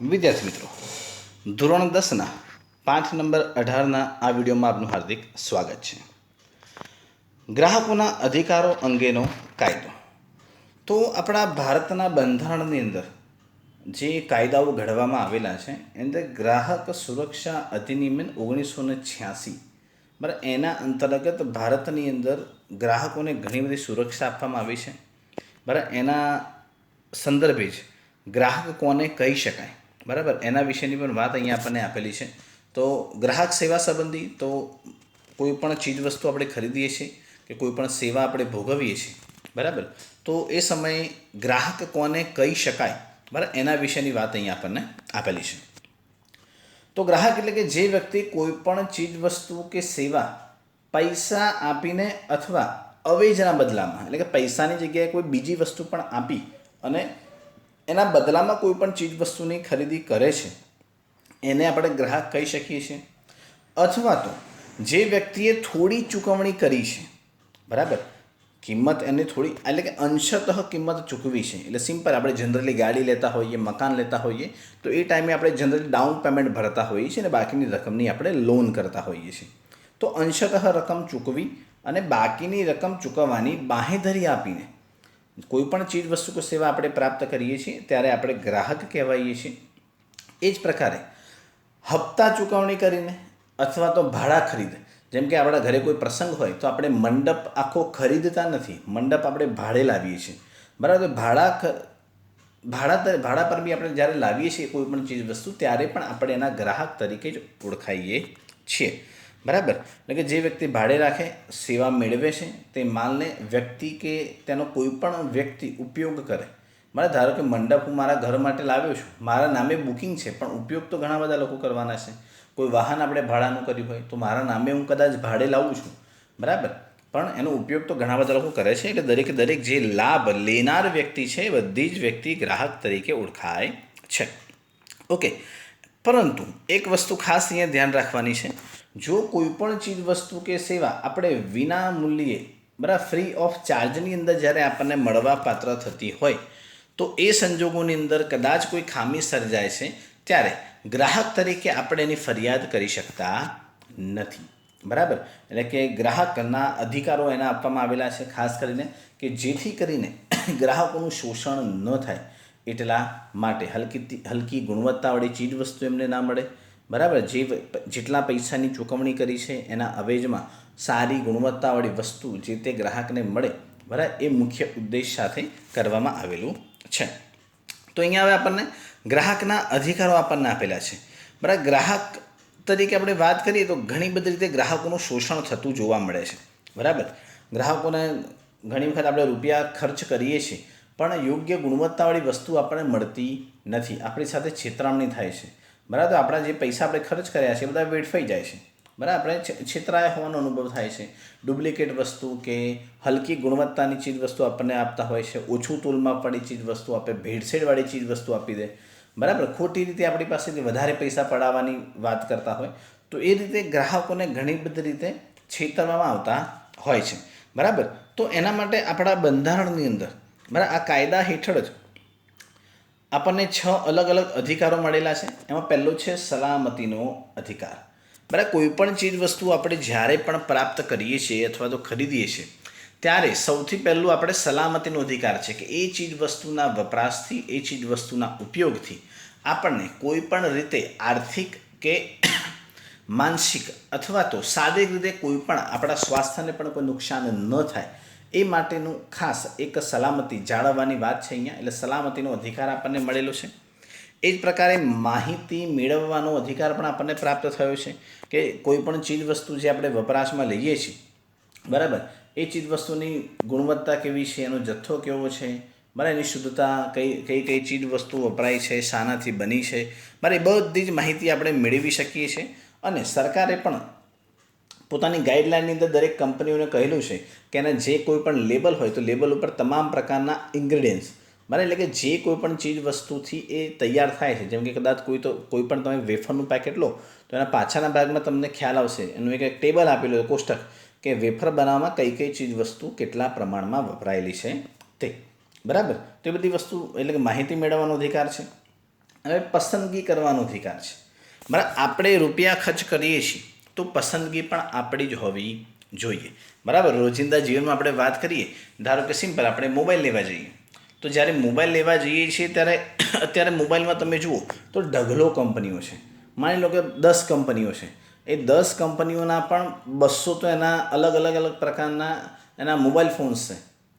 વિદ્યાર્થી મિત્રો, ધોરણ દસના પાંચ નંબર અઢારના આ વિડીયોમાં આપનું હાર્દિક સ્વાગત છે. ગ્રાહકોના અધિકારો અંગેનો કાયદો. તો આપણા ભારતના બંધારણની અંદર જે કાયદાઓ ઘડવામાં આવેલા છે, એની અંદર ગ્રાહક સુરક્ષા અધિનિયમ ઓગણીસો ને છ્યાસી, બરાબર, એના અંતર્ગત ભારતની અંદર ગ્રાહકોને ઘણી બધી સુરક્ષા આપવામાં આવી છે. બરાબર, એના સંદર્ભે જ ગ્રાહક કોને કહી શકાય? બરાબર? એના વિશેની પણ વાત અહીંયા આપણને આપેલી છે. તો ગ્રાહક સેવા સંબંધી તો કોઈ પણ ચીજવસ્તુ આપણે ખરીદીએ છીએ કે કોઈ પણ સેવા આપણે ભોગવીએ છીએ, બરાબર? તો એ સમયે ગ્રાહક કોને કહી શકાય, બરાબર? એના વિશેની વાત અહીંયા આપણને આપેલી છે. તો ગ્રાહક એટલે કે જે વ્યક્તિ કોઈ પણ ચીજવસ્તુ કે સેવા પૈસા આપીને અથવા અવેજના બદલામાં, એટલે કે પૈસાની જગ્યાએ કોઈ બીજી વસ્તુ પણ આપી અને એના બદલામાં કોઈ પણ ચીજ વસ્તુની ખરીદી કરે છે, એને આપણે ગ્રાહક કહી શકીએ છીએ. અથવા તો જે વ્યક્તિએ થોડી ચૂકવણી કરી છે, બરાબર? કિંમત એને થોડી, એટલે કે અંશતઃ કિંમત ચૂકવી છે. એટલે સિમ્પલ આપણે જનરલી ગાડી લેતા હોઈએ, મકાન લેતા હોઈએ, તો એ ટાઈમે આપણે જનરલી ડાઉન પેમેન્ટ ભરતા હોઈએ છીએ અને બાકીની રકમની આપણે લોન કરતા હોઈએ છીએ. તો અંશતઃ રકમ ચૂકવી અને બાકીની રકમ ચૂકવવાની બાંહેધરી આપીને કોઈ પણ ચીજ વસ્તુ કે સેવા આપણે પ્રાપ્ત કરીએ છીએ, ત્યારે આપણે ગ્રાહક કહેવાઈએ છીએ. એ જ પ્રકારે હપ્તા ચૂકવણી કરીને અથવા તો ભાડા ખરીદ. જેમ કે આપણા ઘરે કોઈ પ્રસંગ હોય, તો આપણે મંડપ આખો ખરીદતા નથી. મંડપ આપણે ભાડે લાવીએ છીએ. બરાબર? ભાડા ભાડા ભાડા પર બી આપણે જ્યારે લાવીએ છીએ કોઈ પણ ચીજ વસ્તુ, ત્યારે પણ આપણે એના ગ્રાહક તરીકે જ ઓળખાઈએ છીએ. બરાબર? એટલે કે જે વ્યક્તિ ભાડે રાખે, સેવા મેળવે છે, તે માલને વ્યક્તિ કે તેનો કોઈ પણ વ્યક્તિ ઉપયોગ કરે. મારે ધારો કે મંડપ હું મારા ઘર માટે લાવ્યો છું, મારા નામે બુકિંગ છે, પણ ઉપયોગ તો ઘણા બધા લોકો કરવાના છે. કોઈ વાહન આપણે ભાડાનું કર્યું હોય, તો મારા નામે હું કદાચ ભાડે લાવું છું. બરાબર? પણ એનો ઉપયોગ તો ઘણા બધા લોકો કરે છે, એટલે દરેકે દરેક જે લાભ લેનાર વ્યક્તિ છે બધી જ વ્યક્તિ ગ્રાહક તરીકે ઓળખાય છે. ઓકે. પરંતુ એક વસ્તુ ખાસ અહીંયા ધ્યાન રાખવાની છે. જો કોઈ પણ ચીજ વસ્તુ કે સેવા આપણે વિના મૂલ્યે, બરાબર ફ્રી ઓફ ચાર્જની અંદર જ્યારે આપણને મળવા પાત્ર થતી હોય, તો એ સંજોગોની અંદર કદાચ કોઈ ખામી સર્જાય છે, ત્યારે ગ્રાહક તરીકે આપણે એની ફરિયાદ કરી શકતા નથી. બરાબર? એટલે કે ગ્રાહકના અધિકારો એના આપવામાં આવેલા છે, ખાસ કરીને કે જેથી કરીને ગ્રાહકોનું શોષણ ન થાય એટલા માટે હલકી હલકી ગુણવત્તાવાળી ચીજ વસ્તુ એમને ના મળે. બરાબર? જે જેટલા પૈસાની ચૂકવણી કરી છે, એના અવેજમાં સારી ગુણવત્તાવાળી વસ્તુ જે તે ગ્રાહકને મળે, બરાબર, એ મુખ્ય ઉદ્દેશ સાથે કરવામાં આવેલું છે. તો અહીંયા હવે આપણને ગ્રાહકના અધિકારો આપણને આપેલા છે. બરાબર? ગ્રાહક તરીકે આપણે વાત કરીએ તો ઘણી બધી રીતે ગ્રાહકોનું શોષણ થતું જોવા મળે છે. બરાબર? ગ્રાહકોને ઘણી વખત આપણે રૂપિયા ખર્ચ કરીએ છીએ, પણ યોગ્ય ગુણવત્તાવાળી વસ્તુ આપણને મળતી નથી. આપણી સાથે છેતરામણી થાય છે. બરાબર? આપણા જે પૈસા આપણે ખર્ચ કર્યા છે એ બધા વેડફાઈ જાય છે. બરાબર? આપણે છેતરાયા હોવાનો અનુભવ થાય છે. ડુપ્લિકેટ વસ્તુ કે હલકી ગુણવત્તાની ચીજ વસ્તુ આપણને આપતા હોય છે. ઓછું તોલમાં પડી ચીજ વસ્તુ આપે, ભેળસેળવાળી ચીજ વસ્તુ આપી દે. બરાબર? ખોટી રીતે આપણી પાસેથી વધારે પૈસા પડાવવાની વાત કરતા હોય તો એ રીતે ગ્રાહકોને ઘણી બધી રીતે છેતરવામાં આવતા હોય છે. બરાબર? તો એના માટે આપણા બંધારણની અંદર, બરાબર? આ કાયદા હેઠળ જ આપણને છ અલગ અલગ અધિકારો મળેલા છે. એમાં પહેલો છે સલામતીનો અધિકાર. બરાબર કોઈ પણ ચીજ વસ્તુ આપણે જ્યારે પણ પ્રાપ્ત કરીએ છીએ અથવા તો ખરીદીએ છીએ, ત્યારે સૌથી પહેલું આપણે સલામતીનો અધિકાર છે કે એ ચીજ વસ્તુના વપરાશથી, એ ચીજ વસ્તુના ઉપયોગથી આપણને કોઈ પણ રીતે આર્થિક કે માનસિક અથવા તો શારીરિક રીતે કોઈ પણ આપણા સ્વાસ્થ્યને પણ કોઈ નુકસાન ન થાય એ માટેનું ખાસ એક સલામતી જાળવવાની વાત છે અહીંયા. એટલે સલામતીનો અધિકાર આપણને મળેલો છે. એ જ પ્રકારે માહિતી મેળવવાનો અધિકાર પણ આપણને પ્રાપ્ત થયો છે કે કોઈ પણ ચીજ વસ્તુ જે આપણે વપરાશમાં લઈએ છીએ, બરાબર? એ ચીજ વસ્તુની ગુણવત્તા કેવી છે? એનો જથ્થો કેવો છે? બરાબર એની શુદ્ધતા કઈ કઈ કઈ ચીજ વસ્તુ વપરાય છે? શાનાથી બની છે? બરાબર એ બધી જ માહિતી આપણે મેળવી શકીએ છીએ. અને સરકારે પણ પોતાની ગાઈડલાઇનની અંદર દરેક કંપનીઓને કહેલું છે કે એના જે કોઈ પણ લેબલ હોય તો લેબલ ઉપર તમામ પ્રકારના ઇન્ગ્રેડિયન્ટ્સ બરાબર? એટલે કે જે કોઈ પણ ચીજ વસ્તુથી એ તૈયાર થાય છે. જેમ કે કદાચ કોઈ તો કોઈ પણ તમે વેફરનું પેકેટ લો, તો એના પાછળના ભાગમાં તમને ખ્યાલ આવશે. એનું એક ટેબલ આપેલું છે કોષ્ટક, કે વેફર બનાવવામાં કઈ કઈ ચીજ વસ્તુ કેટલા પ્રમાણમાં વપરાયેલી છે તે. બરાબર? તો એ બધી વસ્તુ એટલે કે માહિતી મેળવવાનો અધિકાર છે હવે પસંદગી કરવાનો અધિકાર છે. બરાબર? આપણે રૂપિયા ખર્ચ કરીએ છીએ. તો પસંદગી પણ આપણી જ હોવી જોઈએ. બરાબર? રોજિંદા જીવનમાં આપણે વાત કરીએ, ધારો કે સિમ્પલ આપણે મોબાઈલ લેવા જઈએ. તો જ્યારે મોબાઈલ લેવા જઈએ છીએ ત્યારે અત્યારે મોબાઈલમાં તમે જુઓ તો ઢગલો કંપનીઓ છે. માની લો કે દસ કંપનીઓ છે. એ દસ કંપનીઓના પણ બસો તો એના અલગ અલગ અલગ પ્રકારના એના મોબાઈલ ફોન્સ છે.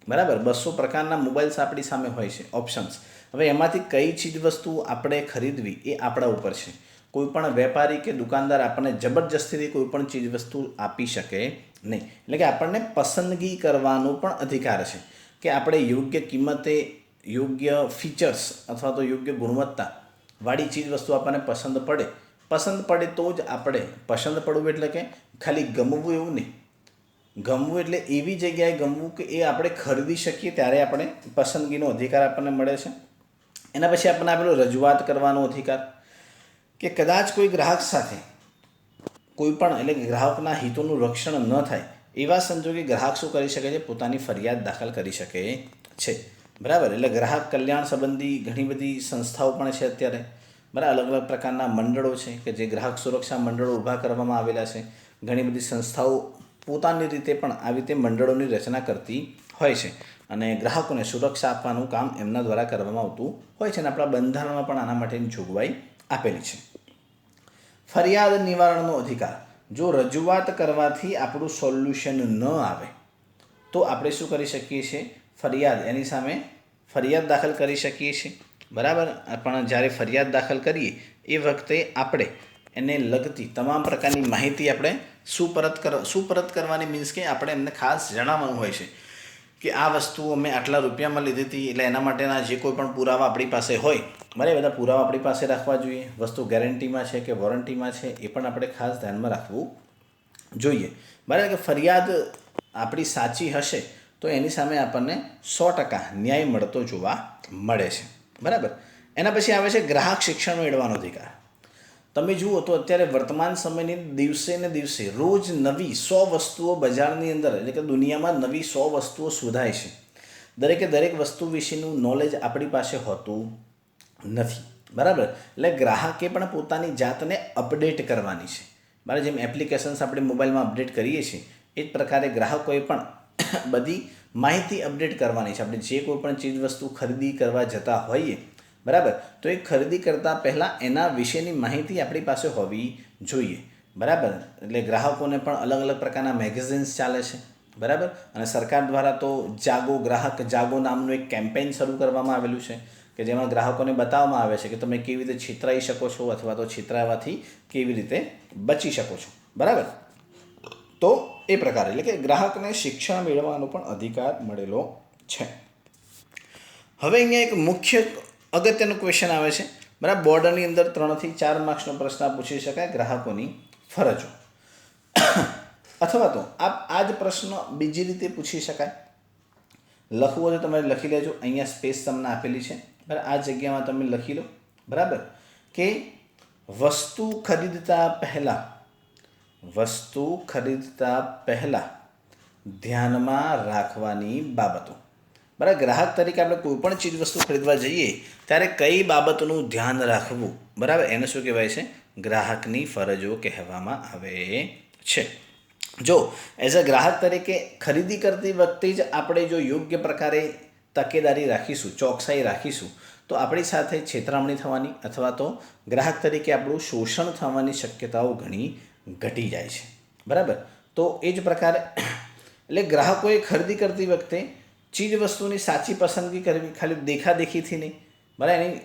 બરાબર? બસો પ્રકારના મોબાઈલ્સ આપણી સામે હોય છે, ઓપ્શન્સ. હવે એમાંથી કઈ ચીજ વસ્તુ આપણે ખરીદવી એ આપણા ઉપર છે. કોઈ પણ વેપારી કે દુકાનદાર આપણને જબરજસ્તીથી કોઈ પણ ચીજ વસ્તુ આપી શકે નહીં. એટલે કે આપણને પસંદગી કરવાનો પણ અધિકાર છે કે આપણે યોગ્ય કિંમતે યોગ્ય ફીચર્સ અથવા તો યોગ્ય ગુણવત્તા વાળી ચીજ વસ્તુ આપણને પસંદ પડે. પસંદ પડે તો જ આપણે પસંદ પડવું એટલે કે ખાલી ગમવું એવું નહીં. ગમવું એટલે એવી જગ્યાએ ગમવું કે એ આપણે ખરીદી શકીએ ત્યારે આપણે પસંદગીનો અધિકાર આપણને મળે છે. એના પછી આપણને આપેલો રજૂઆત કરવાનો અધિકાર. કે કદાચ કોઈ ગ્રાહક સાથે કોઈ પણ એટલે ગ્રાહકના હિતોનું રક્ષણ ન થાય, એવા સંજોગે ગ્રાહક શું કરી શકે છે? પોતાની ફરિયાદ દાખલ કરી શકે છે. બરાબર? એટલે ગ્રાહક કલ્યાણ સંબંધી ઘણી બધી સંસ્થાઓ પણ છે અત્યારે. બરાબર? અલગ અલગ પ્રકારના મંડળો છે કે જે ગ્રાહક સુરક્ષા મંડળો ઊભા કરવામાં આવેલા છે. ઘણી બધી સંસ્થાઓ પોતાની રીતે પણ આવી રીતે મંડળોની રચના કરતી હોય છે અને ગ્રાહકોને સુરક્ષા આપવાનું કામ એમના દ્વારા કરવામાં આવતું હોય છે અને આપણા બંધારણમાં પણ આના માટેની જોગવાઈ આપેલી છે. ફરિયાદ નિવારણનો અધિકાર. જો રજૂઆત કરવાથી આપણું સોલ્યુશન ન આવે, તો આપણે શું કરી શકીએ છીએ? ફરિયાદ, એની સામે ફરિયાદ દાખલ કરી શકીએ છીએ. બરાબર? પણ જ્યારે ફરિયાદ દાખલ કરીએ, એ વખતે આપણે એને લગતી તમામ પ્રકારની માહિતી આપણે સુપરત કર, સુપરત કરવાની મીન્સ કે આપણે એમને ખાસ જણાવવાનું હોય છે કે આ વસ્તુ અમે આટલા રૂપિયામાં લીધી હતી, એટલે એના માટેના જે કોઈ પણ પુરાવા આપણી પાસે હોય એ બધા પુરાવા આપણી પાસે રાખવા જોઈએ. વસ્તુ ગેરંટીમાં છે કે વોરંટીમાં છે એ પણ આપણે ખાસ ધ્યાનમાં રાખવું જોઈએ. બરાબર કે ફરિયાદ આપણી સાચી હશે તો એની સામે આપણને સો ટકા ન્યાય મળતો જોવા મળે છે. બરાબર? એના પછી આવે છે ગ્રાહક શિક્ષણ મેળવવાનો અધિકાર. તમે જુઓ તો અત્યારે વર્તમાન સમયની દિવસે ને દિવસે રોજ નવી સો વસ્તુઓ બજારની અંદર એટલે કે દુનિયામાં નવી સો વસ્તુઓ શોધાય છે. દરેકે દરેક વસ્તુ વિશેનું નોલેજ આપણી પાસે હોતું નથી. બરાબર? એટલે ગ્રાહકે પણ પોતાની જાતને અપડેટ કરવાની છે. બરાબર જેમ એપ્લિકેશન્સ આપણે મોબાઈલમાં અપડેટ કરીએ છીએ, એ જ પ્રકારે ગ્રાહકોએ પણ બધી માહિતી અપડેટ કરવાની છે. આપણે જે કોઈ પણ ચીજ વસ્તુ ખરીદી કરવા જતા હોઈએ, બરાબર? તો એ ખરીદી કરતાં પહેલાં એના વિશેની માહિતી આપણી પાસે હોવી જોઈએ. બરાબર? એટલે ગ્રાહકોને પણ અલગ અલગ પ્રકારના મેગેઝિન્સ ચાલે છે. બરાબર? અને સરકાર દ્વારા તો જાગો ગ્રાહક જાગો નામનું એક કેમ્પેઇન શરૂ કરવામાં આવેલું છે. કે જેમાં ગ્રાહકોને બતાવવામાં આવે છે કે તમે કેવી રીતે છિતરાઈ શકો છો અથવા તો છેતરાવાથી કેવી રીતે બચી શકો છો. બરાબર? તો એ પ્રકારે, એટલે કે ગ્રાહકને શિક્ષણ મેળવવાનો પણ અધિકાર મળેલો છે. હવે અહીંયા એક મુખ્ય અગત્યનો ક્વેશ્ચન આવે છે. બરાબર? બોર્ડરની અંદર ત્રણથી ચાર માર્ક્સનો પ્રશ્ન પૂછી શકાય ગ્રાહકોની ફરજો. અથવા તો આપ આ જ પ્રશ્ન બીજી રીતે પૂછી શકાય. લખવું તો તમે લખી લેજો અહીંયા સ્પેસ તમને આપેલી છે. બરાબર? આ જગ્યામાં તમે લખી લો. બરાબર? કે વસ્તુ ખરીદતા પહેલાં, વસ્તુ ખરીદતા પહેલાં ધ્યાનમાં રાખવાની બાબતો. બરાબર? ગ્રાહક તરીકે આપણે કોઈપણ ચીજ વસ્તુ ખરીદવા જઈએ, ત્યારે કઈ બાબતનું ધ્યાન રાખવું? બરાબર? એને શું કહેવાય છે? ગ્રાહકની ફરજો કહેવામાં આવે છે. જો એઝ અ ગ્રાહક તરીકે ખરીદી કરતી વખતે જ આપણે જો યોગ્ય પ્રકારે તકેદારી રાખીશું, ચોકસાઈ રાખીશું, તો આપણી સાથે છેતરામણી થવાની અથવા તો ગ્રાહક તરીકે આપણું શોષણ થવાની શક્યતાઓ ઘણી ઘટી જાય છે. બરાબર? તો એ જ પ્રકારે એટલે ગ્રાહકોએ ખરીદી કરતી વખતે ચીજ વસ્તુની સાચી પસંદગી કરવી ખાલી દેખાદેખીથી નહીં, બરાબર? એની,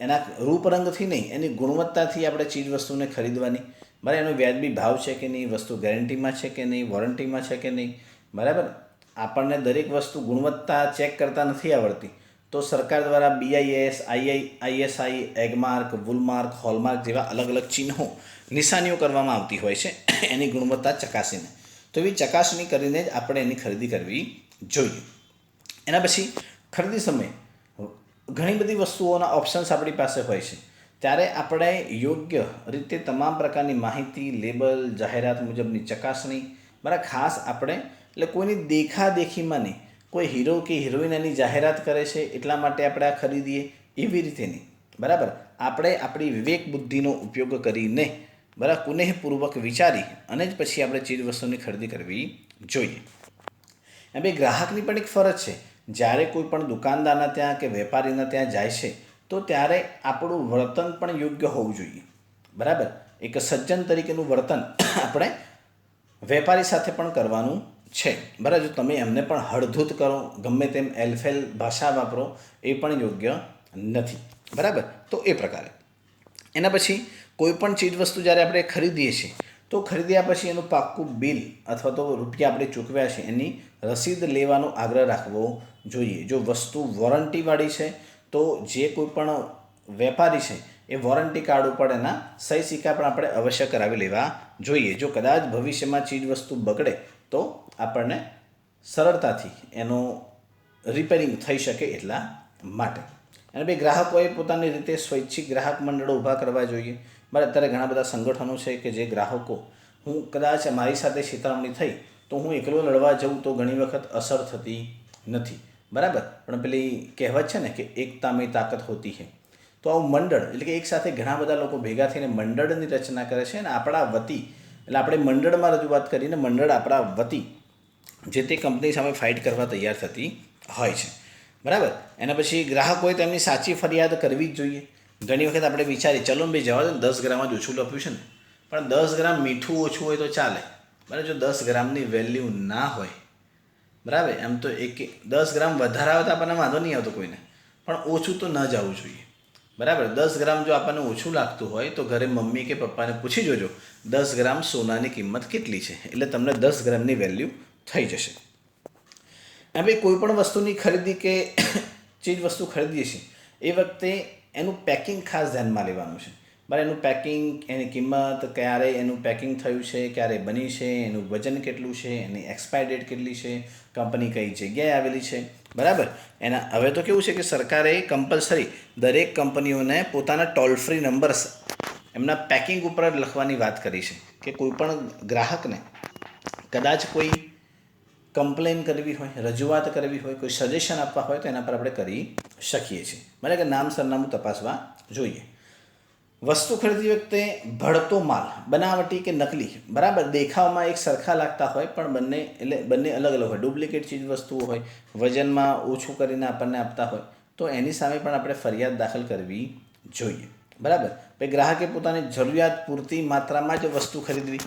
એના રૂપરંગથી નહીં, એની ગુણવત્તાથી આપણે ચીજ વસ્તુને ખરીદવાની, બરાબર? એનો વ્યાજબી ભાવ છે કે નહીં, વસ્તુ ગેરંટીમાં છે કે નહીં, વોરંટીમાં છે કે નહીં, બરાબર? આપણને દરેક વસ્તુ ગુણવત્તા ચેક કરતા નથી આવડતી. તો સરકાર દ્વારા BIS II ISI Agmark Woolmark hallmark જેવા અલગ અલગ ચિહ્નો નિશાનીઓ કરવામાં આવતી હોય છે. એની ગુણવત્તા ચકાસીને. તો એવી ચકાસણી કરીને જ આપણે એની ખરીદી કરવી જોઈએ. એના પછી ખરીદી સમયે ઘણી બધી વસ્તુઓના ઓપ્શન્સ આપણી પાસે હોય છે. ત્યારે આપણે યોગ્ય રીતે તમામ પ્રકારની માહિતી લેબલ જાહેરાત મુજબની ચકાસણી બરાબર ખાસ આપણે એટલે કોઈની દેખાદેખીમાં નહીં. કોઈ હીરો કે હિરોઈન એની જાહેરાત કરે છે એટલા માટે આપણે આ ખરીદીએ એવી રીતે નહીં. બરાબર? આપણે આપણી વિવેક બુદ્ધિનો ઉપયોગ કરીને બરાબર, કુનેહપૂર્વક વિચારી અને જ પછી આપણે ચીજ વસ્તુની ખરીદી કરવી જોઈએ. એમ ભાઈ ગ્રાહકની પણ એક ફરજ છે. જ્યારે કોઈ પણ દુકાનદારના ત્યાં કે વેપારીના ત્યાં જાય છે, તો ત્યારે આપણું વર્તન પણ યોગ્ય હોવું જોઈએ. બરાબર? એક સજ્જન તરીકેનું વર્તન આપણે વેપારી સાથે પણ કરવાનું છે. બરાબર, જો તમે એમને પણ હળધૂત કરો, ગમે તેમ એલફેલ ભાષા વાપરો, એ પણ યોગ્ય નથી. બરાબર? તો એ પ્રકારે. એના પછી કોઈ પણ ચીજ વસ્તુ જ્યારે આપણે ખરીદીએ છીએ, તો ખરીદ્યા પછી એનું પાક્કું બિલ અથવા તો રૂપિયા આપણે ચૂકવ્યા છે, એની રસીદ લેવાનો આગ્રહ રાખવો જોઈએ. જો વસ્તુ વોરંટીવાળી છે, તો જે કોઈ પણ વેપારી છે, એ વોરંટી કાર્ડ ઉપર એના સહી સિક્કા પણ આપણે અવશ્ય કરાવી લેવા જોઈએ. જો કદાચ ભવિષ્યમાં ચીજ વસ્તુ બગડે તો આપણને સરળતાથી એનો રિપેરિંગ થઈ શકે એટલા માટે. અને ભાઈ, ગ્રાહકોએ પોતાની રીતે સ્વૈચ્છિક ગ્રાહક મંડળો ઊભા કરવા જોઈએ. મારે અત્યારે ઘણા બધા સંગઠનો છે કે જે ગ્રાહકો, હું કદાચ મારી સાથે છેતરામણી થઈ તો હું એકલો લડવા જઉં તો ઘણી વખત અસર થતી નથી. બરાબર? પણ પેલી કહેવત છે ને કે એકતા મેં તાકાત હોતી છે તો આવું મંડળ, એટલે કે એક સાથે ઘણા બધા લોકો ભેગા થઈને મંડળની રચના કરે છે અને આપણા વતી એટલે આપણે મંડળમાં રજૂઆત કરીને મંડળ આપણા વતી જે તે કંપની સામે ફાઇટ કરવા તૈયાર થતી હોય છે. બરાબર? એના પછી ગ્રાહકોએ તેમની સાચી ફરિયાદ કરવી જ જોઈએ. ઘણી વખત આપણે વિચારીએ, ચલો ભાઈ, જવા દો દસ ગ્રામ જ ઓછું લખ્યું છે ને. પણ દસ ગ્રામ મીઠું ઓછું હોય તો ચાલે. બરાબર? જો દસ ગ્રામની વેલ્યુ ના હોય. બરાબર? એમ તો એક દસ ગ્રામ વધારે આવે તો આપણને વાંધો નહીં આવતો કોઈને. પણ ઓછું તો ન જવું જોઈએ. બરાબર, દસ ગ્રામ જો આપણને ઓછું લાગતું હોય તો ઘરે મમ્મી કે પપ્પાને પૂછી જોજો, દસ ગ્રામ સોનાની કિંમત કેટલી છે? એટલે તમને દસ ગ્રામની વેલ્યુ થઈ જશે. ભાઈ કોઈ પણ વસ્તુની ખરીદી કે ચીજ વસ્તુ ખરીદીએ છીએ, એ વખતે એનું પેકિંગ ખાસ ધ્યાનમાં લેવાનું છે. બરાબર એનું પેકિંગ, એની કિંમત, ક્યારે એનું પેકિંગ થયું છે, ક્યારે બની છે, એનું વજન કેટલું છે, એની એક્સપાયર ડેટ કેટલી છે, કંપની કઈ જગ્યાએ આવેલી છે બરાબર? એના, હવે તો કેવું છે કે સરકારે કમ્પલસરી દરેક કંપનીઓને પોતાના ટોલ ફ્રી નંબર્સ એમના પેકિંગ ઉપર જ લખવાની વાત કરી છે કે કોઈ પણ ગ્રાહકને કદાચ કોઈ કમ્પ્લેન કરવી હોય, રજૂઆત કરવી હોય, કોઈ સજેશન આપવા હોય તો એના પર આપણે કરી શકીએ છીએ. બરાબર કે નામ સરનામું તપાસવા જોઈએ. વસ્તુ ખરીદતી વખતે ભળતો માલ, બનાવટી કે નકલી, બરાબર? દેખાવમાં એક સરખા લાગતા હોય, પણ બંને એટલે બંને અલગ અલગ હોય. ડુપ્લિકેટ ચીજ વસ્તુઓ હોય, વજનમાં ઓછું કરીને આપણને આપતા હોય, તો એની સામે પણ આપણે ફરિયાદ દાખલ કરવી જોઈએ. બરાબર? ભાઈ ગ્રાહકે પોતાની જરૂરિયાત પૂરતી માત્રામાં જ વસ્તુ ખરીદવી.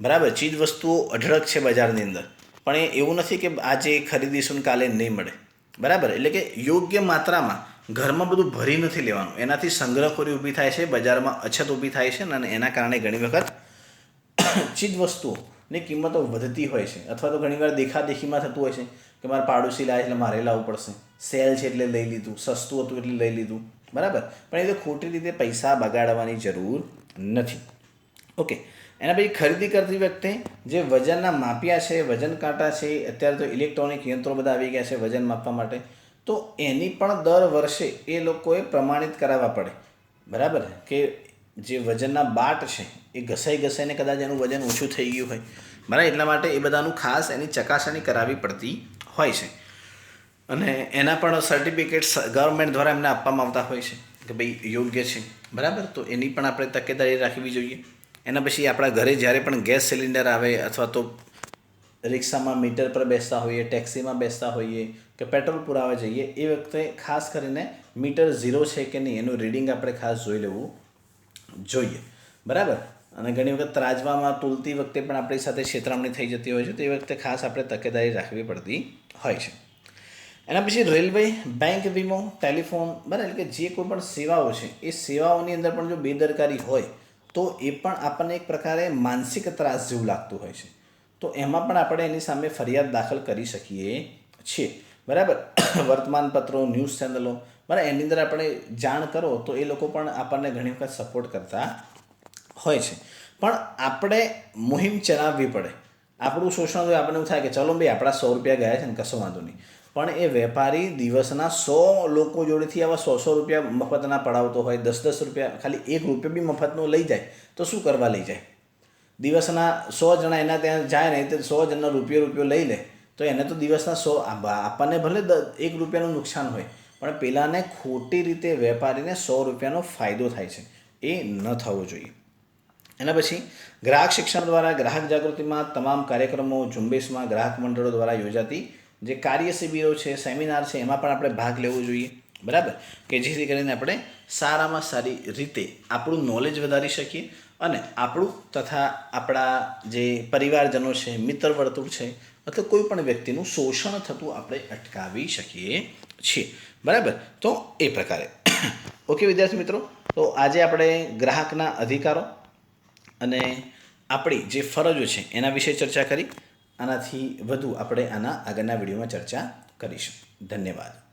બરાબર? ચીજ વસ્તુઓ અઢળક છે બજારની અંદર. પણ એ એવું નથી કે આજે ખરીદીશું કાલે નહીં મળે. બરાબર? એટલે કે યોગ્ય માત્રામાં ઘરમાં બધું ભરી નથી લેવાનું. એનાથી સંગ્રહખોરી ઊભી થાય છે, બજારમાં અછત ઊભી થાય છે અને એના કારણે ઘણી વખત ચીજ વસ્તુઓની કિંમતો વધતી હોય છે. અથવા તો ઘણીવાર દેખાદેખીમાં થતું હોય છે કે મારે પાડોશી લાવે એટલે મારે લાવવું પડશે. સેલ છે એટલે લઈ લીધું, સસ્તું હતું એટલે લઈ લીધું. બરાબર? પણ એ તો ખોટી રીતે પૈસા બગાડવાની જરૂર નથી. ઓકે. એના પછી ખરીદી કરતી વખતે જે વજનના માપિયા છે, વજન કાંટા છે, અત્યારે તો ઇલેક્ટ્રોનિક યંત્રો બધા આવી ગયા છે વજન માપવા માટે. તો એની પણ દર વર્ષે એ લોકોએ પ્રમાણિત કરાવવા પડે. બરાબર? કે જે વજનના બાટ છે, એ ઘસાઈ ઘસાઈને કદાચ એનું વજન ઓછું થઈ ગયું હોય. બરાબર? એટલા માટે એ બધાનું ખાસ એની ચકાસણી કરાવવી પડતી હોય છે. અને એના પણ સર્ટિફિકેટ્સ ગવર્મેન્ટ દ્વારા એમને આપવામાં આવતા હોય છે કે ભાઈ યોગ્ય છે. બરાબર? તો એની પણ આપણે તકેદારી રાખવી જોઈએ. એના પછી આપણા ઘરે જ્યારે પણ ગેસ સિલિન્ડર આવે અથવા તો રિક્ષામાં મીટર પર બેસતા હોઈએ, ટેક્સીમાં બેસતા હોઈએ કે પેટ્રોલ પુરાવા જઈએ, એ વખતે ખાસ કરીને મીટર ઝીરો છે કે નહીં, એનું રીડિંગ આપણે ખાસ જોઈ લેવું જોઈએ. બરાબર? અને ઘણી વખત ત્રાજવામાં તુલતી વખતે પણ આપણી સાથે છેતરામણી થઈ જતી હોય છે, તે વખતે ખાસ આપણે તકેદારી રાખવી પડતી હોય છે. એના પછી રેલવે, બેંક વીમો, ટેલિફોન, બરાબર કે જે કોઈ પણ સેવાઓ છે, એ સેવાઓની અંદર પણ જો બેદરકારી હોય, તો એ પણ આપણને એક પ્રકારે માનસિક ત્રાસ જેવું લાગતું હોય છે. તો એમાં પણ આપણે એની સામે ફરિયાદ દાખલ કરી શકીએ છીએ. બરાબર? વર્તમાનપત્રો, ન્યૂઝ ચેનલો. બરાબર, એની અંદર આપણે જાણ કરો તો એ લોકો પણ આપણને ઘણી વખત સપોર્ટ કરતા હોય છે. પણ આપણે મુહિમ ચલાવવી પડે. આપણું શોષણ આપણને એવું થાય કે ચલો ભાઈ, આપણા સો રૂપિયા ગયા છે ને, કશો વાંધો નહીં. પણ એ વેપારી દિવસના સો લોકો જોડેથી આવા સો સો રૂપિયા મફતના પડાવતો હોય, દસ દસ રૂપિયા, ખાલી એક રૂપિયો બી મફતનો લઈ જાય, તો શું કરવા લઈ જાય? દિવસના સો જણા એના ત્યાં જાય ને તો સો જણનો રૂપિયો રૂપિયો લઈ લે. તો એને તો દિવસના સો આપણને ભલે એક રૂપિયાનું નુકસાન હોય, પણ પેલાને ખોટી રીતે વેપારીને સો રૂપિયાનો ફાયદો થાય છે. એ ન થવો જોઈએ. એના પછી, ગ્રાહક શિક્ષણ દ્વારા ગ્રાહક જાગૃતિમાં તમામ કાર્યક્રમો ઝુંબેશમાં ગ્રાહક મંડળો દ્વારા યોજાતી જે કાર્ય શિબિરો છે, સેમિનાર છે, એમાં પણ આપણે ભાગ લેવો જોઈએ. બરાબર? કે જેથી કરીને આપણે સારામાં સારી રીતે આપણું નોલેજ વધારી શકીએ અને આપણું તથા આપણા જે પરિવારજનો છે મિત્ર વર્તુળ છે અથવા કોઈ પણ વ્યક્તિનું શોષણ થતું આપણે અટકાવી શકીએ છીએ. બરાબર? તો એ પ્રકારે. ઓકે વિદ્યાર્થી મિત્રો, તો આજે આપણે ગ્રાહકના અધિકારો અને આપણી જે ફરજો છે એના વિશે ચર્ચા કરી. આનાથી વધુ આપણે આના આગળના વિડીયોમાં ચર્ચા કરીશું. ધન્યવાદ.